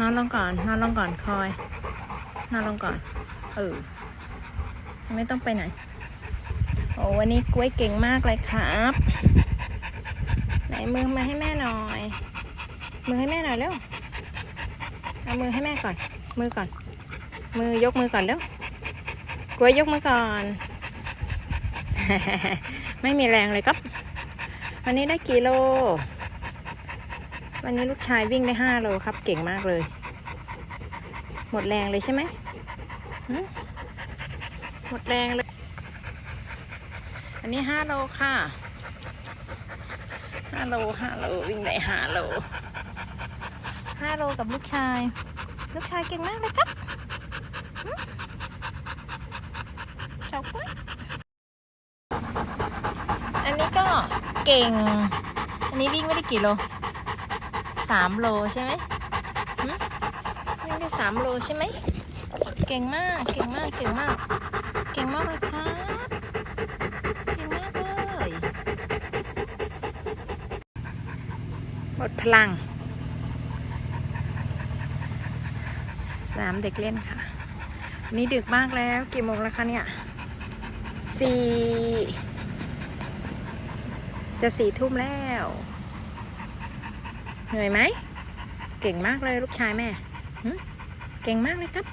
นอนลงก่อน นอนลงก่อนคอย นอนลงก่อน เออ ไม่ต้องไปไหน โอ้วันนี้กล้วยเก่งมากเลยครับ ไหนมือมาให้แม่หน่อย มือให้แม่หน่อยเร็ว เอามือให้แม่ก่อน มือก่อน มือยกมือก่อนเร็วกล้วยยกมือก่อน ไม่มีแรงเลยครับ วันนี้ได้กี่โล วันนี้ลูกชายวิ่งได้ห้าโลครับ เก่งมากเลย หมดแรงเลยใช่ไหมหมดแรงเลย อันนี้ห้าโลค่ะห้าโลห้าโลวิ่งได้ห้าโลห้าโลกับลูกชาย ลูกชายเก่งมากเลยครับจ้าปุ้ยอันนี้ก็เก่ง อันนี้วิ่งไม่ได้กี่โล สามโลใช่ไหมวิ่งได้สามโลใช่ไหม เก่งมาก เก่งมาก เก่งมาก เก่งมากเลยครับเก่งมากเลยหมดพลัง สนามเด็กเล่นค่ะ นี่ดึกมากแล้ว กี่โมงแล้วคะเนี่ยสี่จะสี่ทุ่มแล้ว เหนื่อยไหม เก่งมากเลยลูกชายแม่ เก่งมากเลยครับ